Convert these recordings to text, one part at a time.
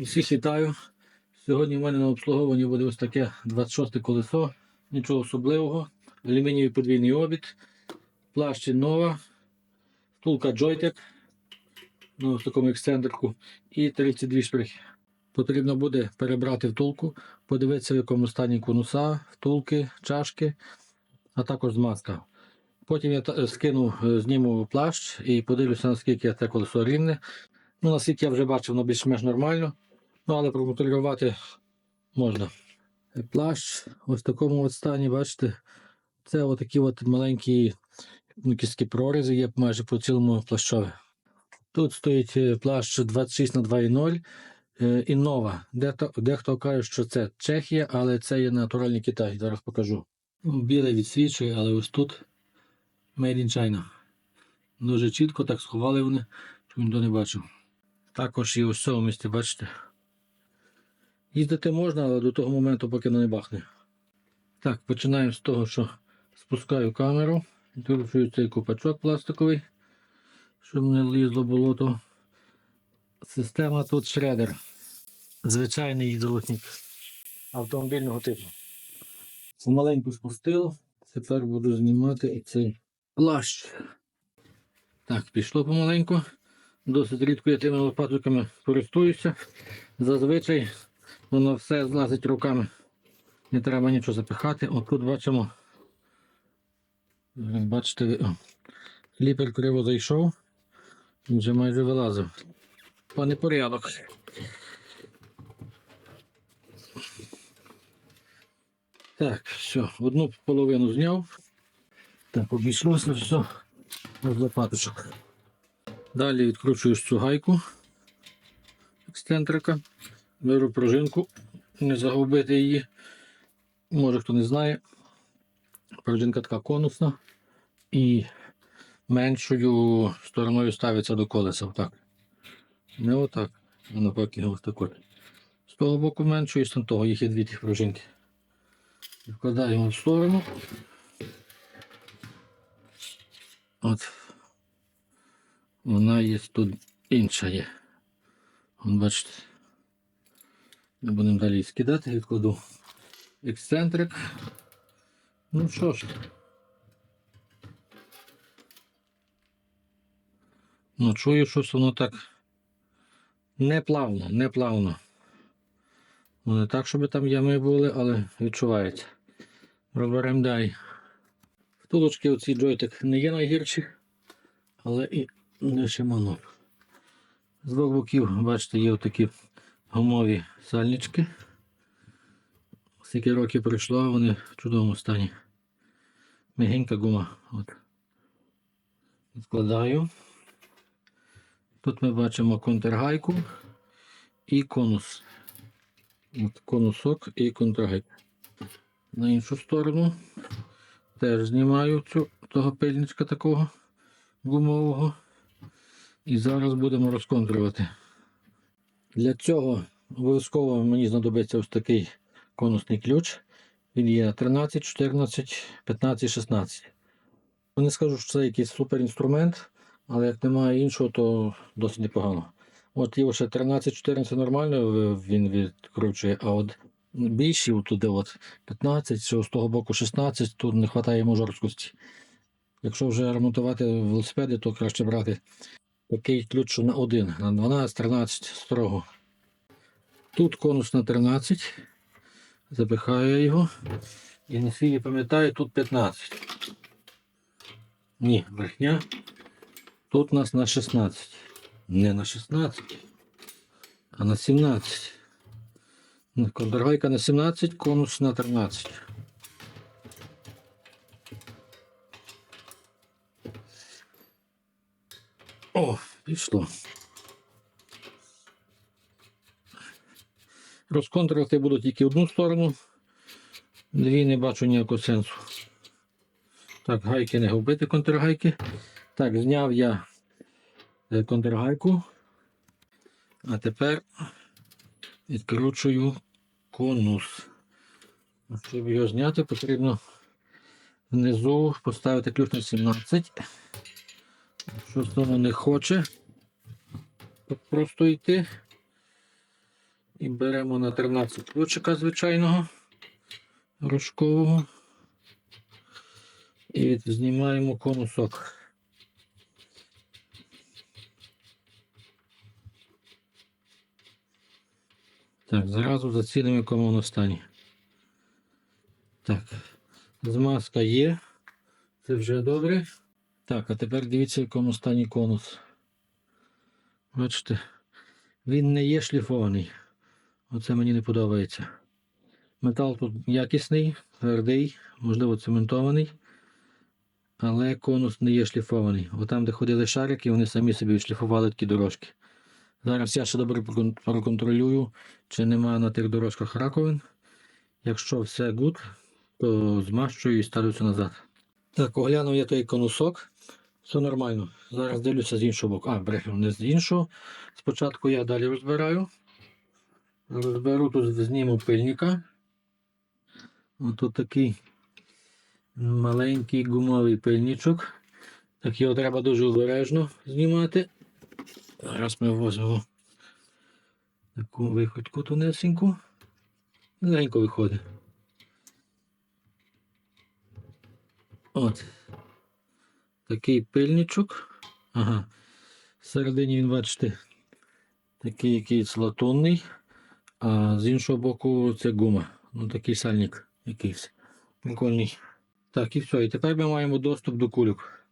Всіх вітаю. Сьогодні в мене на обслуговуванні буде ось таке 26 колесо. Нічого особливого. Алюмінієвий подвійний обід, плащі нова, втулка Joytech ну, в такому ексцентрику і 32 шприхи. Потрібно буде перебрати втулку, подивитися, в якому стані конуса, втулки, чашки, а також змазка. Потім я та- скину, е, зніму плащ і подивлюся, наскільки це колесо рівне. Ну, наскільки я вже бачив, воно більш-менш нормально. Ну, але проконтролювати можна. Плащ ось в такому от стані, бачите, це отакі от маленькі ну, якісь такі прорізи є майже по цілому плащові. Тут стоїть е, плащ 26 на 2,0 е, і нова. Дехто, дехто каже, що це Чехія, але це є натуральний Китай. Зараз покажу. Ну, Біле відсвічує, але ось тут Made in China. Дуже чітко так сховали вони, щоб ніхто не бачив. Також і ось в цьому місці, бачите. Їздити можна, але до того моменту, поки не бахне. Так, починаємо з того, що спускаю камеру, відкручую цей купачок пластиковий, щоб не лізло болото. Система тут шредер. Звичайний золотник автомобільного типу. Помаленьку спустило. Тепер буду знімати і цей плащ. Так, пішло помаленьку. Досить рідко я тими лопатиками користуюся. Зазвичай воно все злазить руками. Не треба нічого запихати. От тут бачимо. Бачите, ліпер криво зайшов. Він вже майже вилазив. Па непорядок. Так, все, одну половину зняв. Так, обійшлося все з лопаточок. Далі відкручую цю гайку ексцентрика. Беру пружинку, не загубити її. Може хто не знає. Пружинка така конусна і меншою стороною ставиться до колеса. Отак. Не отак, навпаки, ось такою. З того боку меншою і з того їх є дві ті пружинки. Вкладаємо в сторону. От. Вона є тут інша є. Бачите. Будемо далі скидати, відкладу ексцентрик. Ну що ж. Ну, чую, щось воно так неплавно, неплавно. Ну, не так, щоб там ями були, але відчувається. Розберемо далі. Втулочки оці джойтик не є найгірші, але і не шимано. З двох боків, бачите, є такі гумові сальнички. Скільки років пройшло, вони в чудовому стані. Мягенька гума. От. Відкладаю. Тут ми бачимо контргайку і конус. От конусок і контргайка. На іншу сторону теж знімаю цю, того пильничка такого гумового. І зараз будемо розконтрювати. Для цього обов'язково мені знадобиться ось такий конусний ключ. Він є 13, 14, 15, 16. Не скажу, що це якийсь суперінструмент, але як немає іншого, то досить непогано. От його ще 13-14 нормально він відкручує, а от більші, туди от 15, що з того боку 16, тут не вистачає йому жорсткості. Якщо вже ремонтувати велосипеди, то краще брати такий ключ на 1, на 12, 13 строго. Тут конус на 13. Запихаю його. І наскільки пам'ятаю, тут 15. Ні, брехня. Тут у нас на 16. Не на 16, а на 17. Ну, Контргайка на 17, конус на 13. О, пішло. Розконтролювати буду тільки одну сторону. Дві не бачу ніякого сенсу. Так, гайки не губити контргайки. Так, зняв я е, контргайку. А тепер відкручую конус. Щоб його зняти, потрібно внизу поставити ключ на 17. Якщо воно не хоче просто йти, І беремо на 13 ключика звичайного рожкового. І знімаємо конусок. Так, зразу зацінимо, якому воно стані. Так, змазка є. Це вже добре. Так, а тепер дивіться, в якому стані конус. Бачите, він не є шліфований. Оце мені не подобається. Метал тут якісний, твердий, можливо, цементований. Але конус не є шліфований. Отам, де ходили шарики, вони самі собі шліфували такі дорожки. Зараз я ще добре проконтролюю, чи нема на тих дорожках раковин. Якщо все гуд, то змащую і ставлюся назад. Так, оглянув я той конусок. Все нормально. Зараз дивлюся з іншого боку. А, брехну, не з іншого. Спочатку я далі розбираю. Розберу тут зніму пильника. Ось такий маленький гумовий пильничок. Так його треба дуже обережно знімати. Зараз ми возимо таку виходку тонесеньку. Легенько виходить. От. Такий пильничок. Ага. Всередині він, бачите, такий якийсь латунний, а з іншого боку це гума. Ну такий сальник якийсь. Прикольний. Так, і все. І тепер ми маємо доступ до кульок.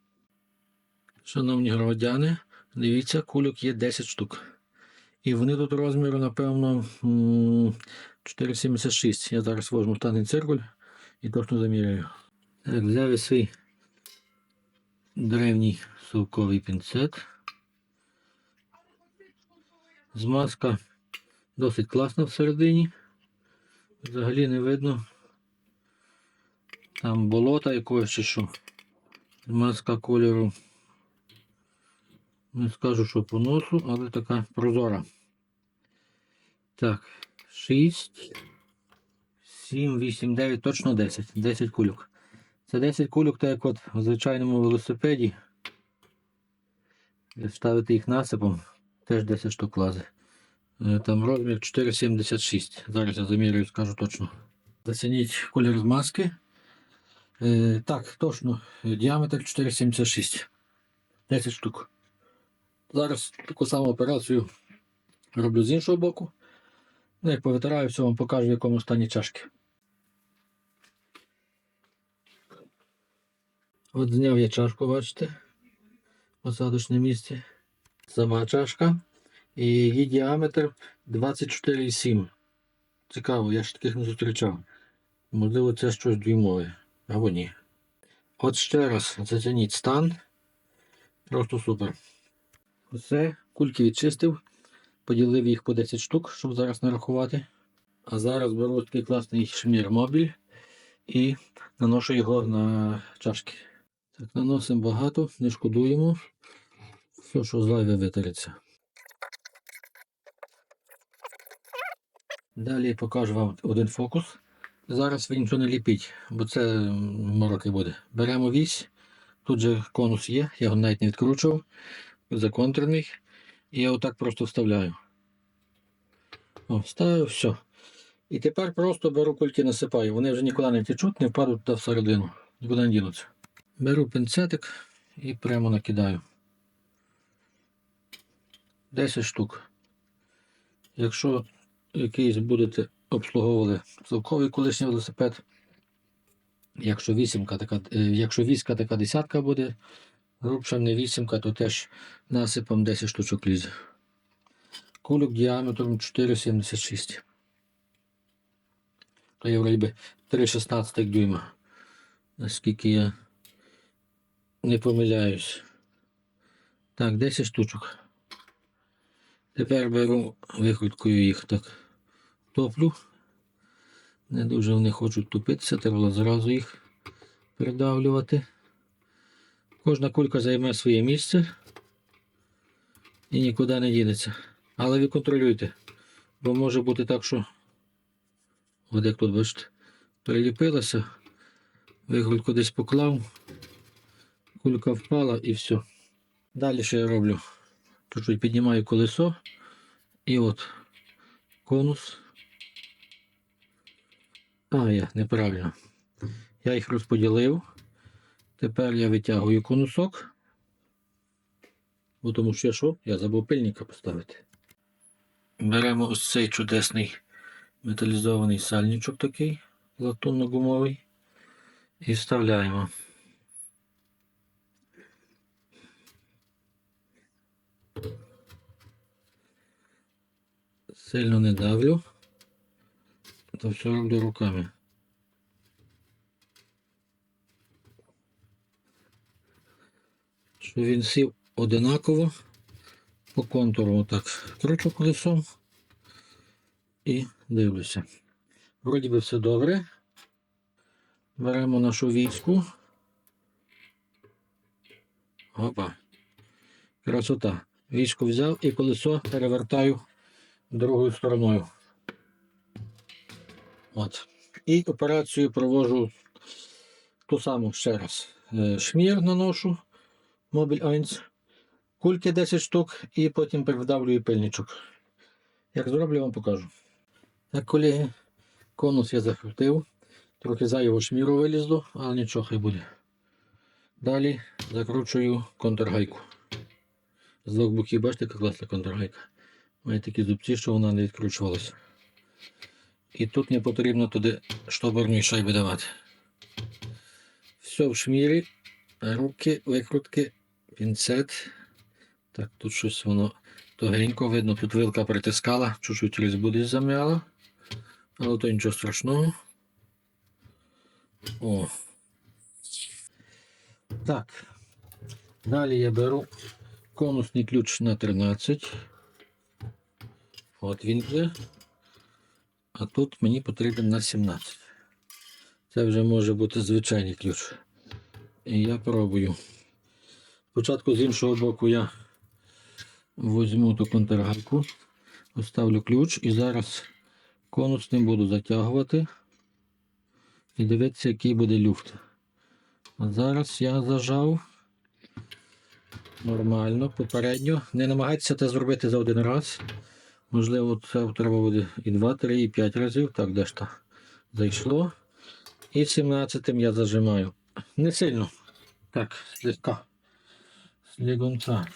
Шановні громадяни, дивіться, кульок є 10 штук. І вони тут розміру, напевно, 4,76. Я зараз возьму штатний циркуль і точно заміряю. Так, взяв я свій древній совковий пінцет. Змазка досить класна всередині. Взагалі не видно. Там болота якогось чи що. Змазка кольору. Не скажу, що по носу, але така прозора. Так, 6, 7, 8, 9, точно 10. 10 кульок. Це 10 кульок, так як от в звичайному велосипеді. Ставити їх насипом, теж 10 штук влазить. Е, Там розмір 4,76. Зараз я замірюю, скажу точно. Зацініть колір змазки. Е, так, точно. Діаметр 4,76. 10 штук. Зараз таку саму операцію роблю з іншого боку. Ну, як повитираю, все вам покажу, в якому стані чашки. От зняв я чашку, бачите, посадочне місце. Сама чашка. І її діаметр 24,7. Цікаво, я ж таких не зустрічав. Можливо, це щось дюймове, або ні. От ще раз зацініть стан. Просто супер. Все, кульки відчистив, поділив їх по 10 штук, щоб зараз нарахувати. А зараз беру такий класний шмір мобіль і наношу його на чашки. Наносимо багато, не шкодуємо. Все, що зайве витереться. Далі покажу вам один фокус. Зараз ви нічого не ліпіть, бо це мороки буде. Беремо вісь, тут же конус є, я його навіть не відкручував, законтрений. І я отак просто вставляю. О, вставив, все. І тепер просто беру кульки насипаю. Вони вже нікуди не течуть, не впадуть туди всередину. Нікуди не дінуться. Беру пінцетик і прямо накидаю. 10 штук. Якщо якийсь будете обслуговували цілковий колишній велосипед, якщо вісімка така, е, якщо віська така десятка буде, грубша не вісімка, то теж насипом 10 штучок лізе. Кульок діаметром 4,76. То є вроді 3,16 дюйма. Наскільки я не помиляюсь. Так, 10 штучок. Тепер беру викруткою їх так топлю. Не дуже вони хочуть тупитися, треба зразу їх придавлювати. Кожна кулька займе своє місце і нікуди не дінеться. Але ви контролюйте, бо може бути так, що от як тут бачите, приліпилася, викрутку десь поклав, кулька впала і все. Далі що я роблю? Чуть-чуть піднімаю колесо і от конус. А, я неправильно. Я їх розподілив. Тепер я витягую конусок. Бо тому що я що? Я забув пильника поставити. Беремо ось цей чудесний металізований сальничок такий латунно-гумовий і вставляємо. Сильно не давлю, то все роблю руками. Щоб він сів одинаково по контуру отак кручу колесом і дивлюся. Вроді би все добре. Беремо нашу війську. Опа. Красота. Війську взяв і колесо перевертаю другою стороною. От. І операцію провожу ту саму ще раз. Е, Шмір наношу, мобіль 1, кульки 10 штук і потім передавлюю пильничок. Як зроблю, вам покажу. Так, колеги, конус я закрутив. Трохи зайвого шміру вилізло, але нічого хай буде. Далі закручую контргайку. З двох боків, бачите, яка класна контргайка. Має такі зубці, що вона не відкручувалася. І тут не потрібно туди штопорні шайби давати. Все в шмірі, руки, викрутки, пінцет. Так, тут щось воно тугенько видно, тут вилка притискала, чуть-чуть різьбу десь зам'яла. Але то нічого страшного. О. Так. Далі я беру конусний ключ на 13. От він є. А тут мені потрібен на 17. Це вже може бути звичайний ключ. І я пробую. Спочатку з іншого боку я візьму ту контргайку, поставлю ключ і зараз конусним буду затягувати і дивитися, який буде люфт. А зараз я зажав нормально, попередньо. Не намагайтеся це зробити за один раз. Можливо, це треба буде і 2, 3, і 5 разів. Так, де ж то зайшло. І 17 я зажимаю. Не сильно. Так, слегка. Слігонця.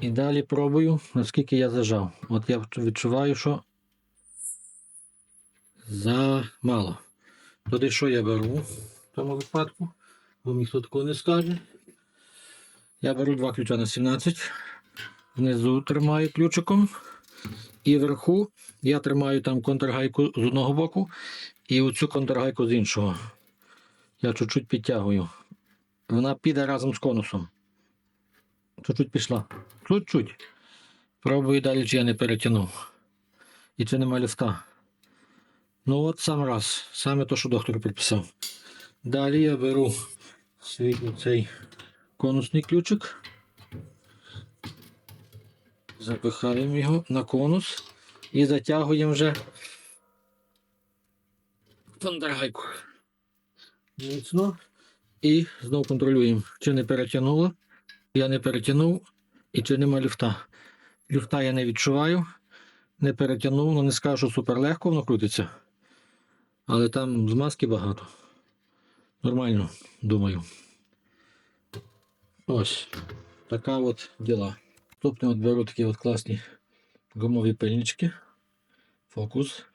І далі пробую, наскільки я зажав. От я відчуваю, що замало. Туди що я беру в тому випадку, бо ніхто такого не скаже. Я беру два ключа на 17. Внизу тримаю ключиком. І вверху я тримаю там контргайку з одного боку і оцю контргайку з іншого. Я чуть-чуть підтягую. Вона піде разом з конусом. Чуть-чуть пішла. Чуть-чуть. Пробую далі, чи я не перетягнув. І чи нема ліфта. Ну от сам раз. Саме то, що доктор підписав. Далі я беру свій цей конусний ключик. Запихаємо його на конус і затягуємо вже контргайку. Міцно. І знову контролюємо, чи не перетягнуло. Я не перетягнув і чи нема люфта. Люфта я не відчуваю. Не перетягнув, ну не скажу, що супер легко воно крутиться. Але там змазки багато. Нормально, думаю. Ось. Така от діла. Наступне от беру такі от класні гумові пильнички. Фокус.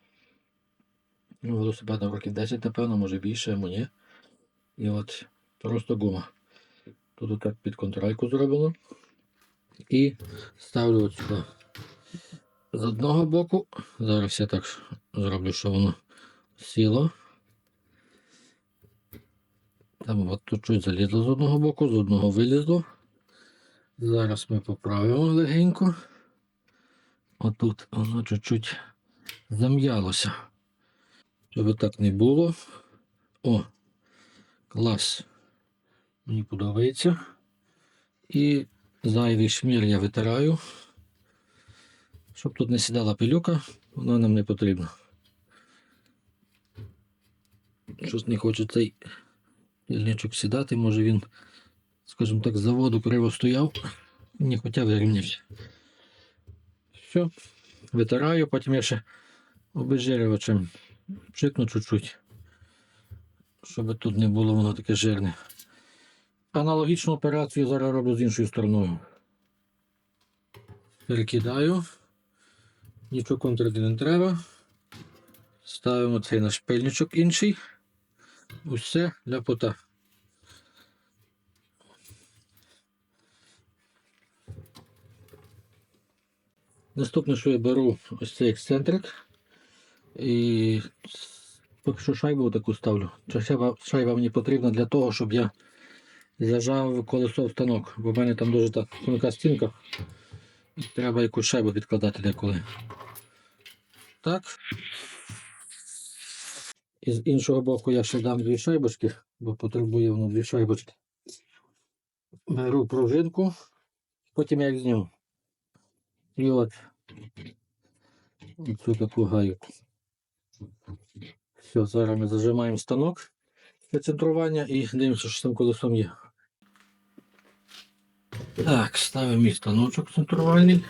Ну, велосипедом років 10, напевно, може більше, а ні. І от просто гума. Тут отак під контрольку зроблено. І ставлю от сюди. З одного боку. Зараз я так зроблю, що воно сіло. Там от тут чуть залізло з одного боку, з одного вилізло. Зараз ми поправимо легенько. Отут воно чуть-чуть зам'ялося. Щоб так не було. О, клас. Мені подобається. І зайвий шмір я витираю. Щоб тут не сідала пилюка, вона нам не потрібна. Щось не хоче цей пільничок сідати, може він, скажімо так, заводу криво стояв, не хотів вирівнявся. Все, витираю, потім я ще обезжирювачем пшикну чуть-чуть, щоб тут не було воно таке жирне. Аналогічну операцію зараз роблю з іншою стороною. Перекидаю. Нічого контрити не треба. Ставимо цей наш пильничок інший. Усе для Наступне, що я беру ось цей ексцентрик. І поки що шайбу таку ставлю. Шайба, шайба мені потрібна для того, щоб я зажав колесо в станок. Бо в мене там дуже так тонка стінка. І Треба якусь шайбу підкладати деколи. Так. І з іншого боку я ще дам дві шайбочки, бо потребує воно дві шайбочки. Беру пружинку, потім я їх зніму. І от цю таку гайку. Все, зараз ми зажимаємо станок для центрування і дивимося, що з колесом є. Так, ставимо и станочок центрувальний.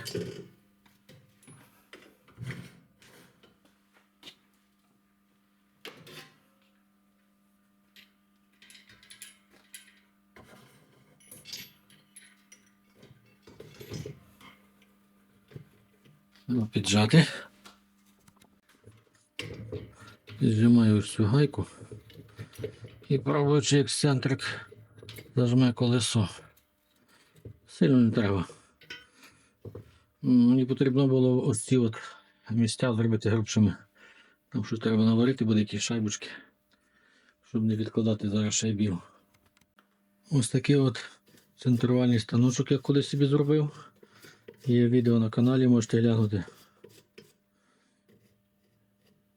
Ну, піджати. Зжимаю ось цю гайку і пробуючи ексцентрик зажме колесо. Сильно не треба. Мені потрібно було ось ці от місця зробити грубшими. Тому що треба наварити буде якісь шайбочки, щоб не відкладати зараз шайбів. Ось такий от центрувальний станочок я колись собі зробив. Є відео на каналі, можете глянути.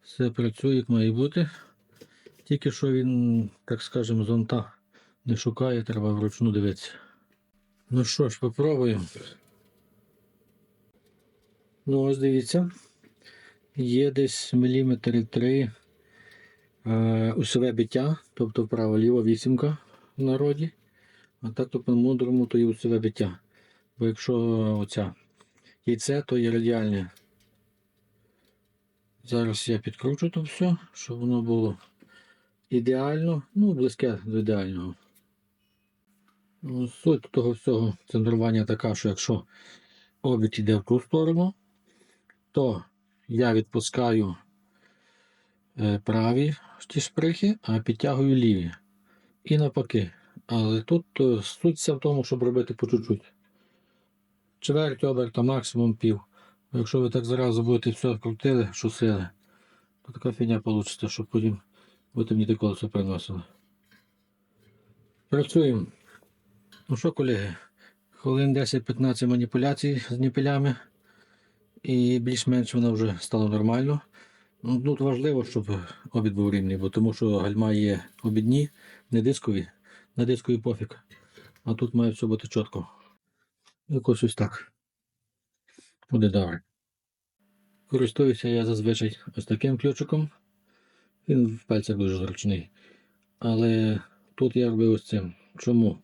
Все працює, як має бути. Тільки що він, так скажемо, зонта не шукає, треба вручну дивитися. Ну що ж, попробуємо. Ну, ось дивіться. Є десь міліметри 3 е, усове биття, тобто вправо-ліво вісімка в народі. А так то по-мудрому то є усове биття. Бо якщо оця яйце, то є радіальне. Зараз я підкручу то все, щоб воно було ідеально, ну, близьке до ідеального. Ну, Суть того всього центрування така, що якщо обід йде в ту сторону, то я відпускаю е, праві ті шприхи, а підтягую ліві. І навпаки. Але тут е, суть в тому, щоб робити по чуть-чуть. Чверть оберта, максимум пів. Якщо ви так зразу будете все крутили, що сили, то така фігня вийде, щоб потім будете мені колесо приносили. Працюємо. Ну що, колеги, хвилин 10-15 маніпуляцій з ніпелями. І більш-менш воно вже стало нормально. Ну, Тут важливо, щоб обід був рівний, бо тому що гальма є обідні, не дискові. На дискові пофіг. А тут має все бути чітко. Якось ось так. Буде добре. Користуюся я зазвичай ось таким ключиком. Він в пальцях дуже зручний. Але тут я робив ось цим. Чому?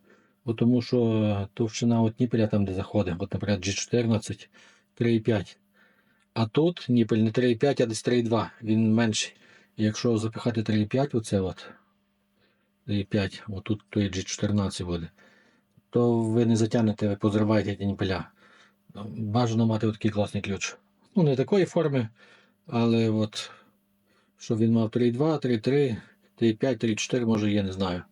Бо тому що товщина от ніпеля там, де заходить, от, наприклад, G14, 3,5. А тут ніпель не 3,5, а десь 3,2. Він менший. І якщо запихати 3,5, оце от 3,5, отут то є G14 буде, то ви не затягнете, ви позриваєте ті ніпеля. Бажано мати такий класний ключ. Ну, не такої форми, але от, щоб він мав 3,2, 3,3, 3,5, 3,4, може є, не знаю.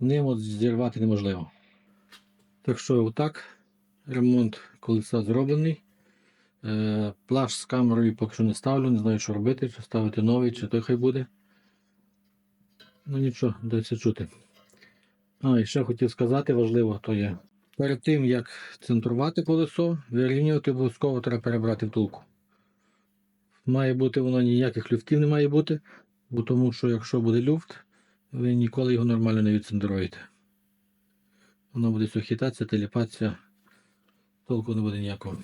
Ним от зірвати неможливо. Так що отак. Ремонт колеса зроблений. Е, плаш з камерою поки що не ставлю, не знаю, що робити, чи ставити новий, чи той хай буде. Ну нічого, дається чути. А, і ще хотів сказати, важливо то є. Перед тим, як центрувати колесо, вирівнювати обов'язково треба перебрати втулку. Має бути воно ніяких люфтів не має бути, бо тому що якщо буде люфт, ви ніколи його нормально не відцентруєте. Воно буде все хитатися, теліпатися, толку не буде ніякого.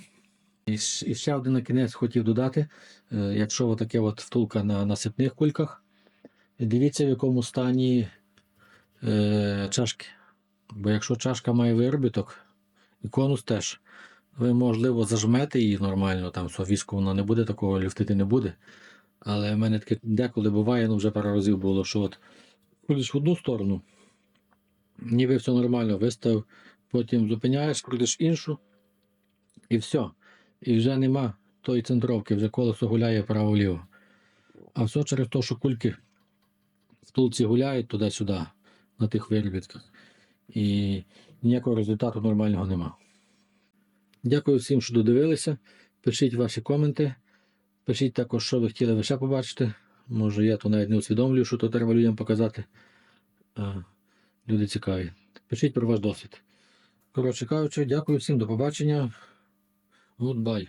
І ще один на кінець хотів додати, е, якщо таке от втулка на насипних кульках, дивіться в якому стані е, чашки. Бо якщо чашка має виробіток, і конус теж, ви, можливо, зажмете її нормально, там совіску воно не буде, такого люфтити не буде. Але в мене таке деколи буває, ну вже пару разів було, що от крутиш в одну сторону, ніби все нормально, вистав, потім зупиняєш, крутиш іншу, і все. І вже нема тої центровки, вже колесо гуляє право-ліво. А все через те, що кульки в тулці гуляють туди-сюди, на тих виробітках. І ніякого результату нормального нема. Дякую всім, що додивилися. Пишіть ваші коменти. Пишіть також, що ви хотіли ви ще побачити. Може, я то навіть не усвідомлюю, що то треба людям показати. Люди цікаві. Пишіть про ваш досвід. Коротше кажучи, дякую всім, до побачення. Goodbye.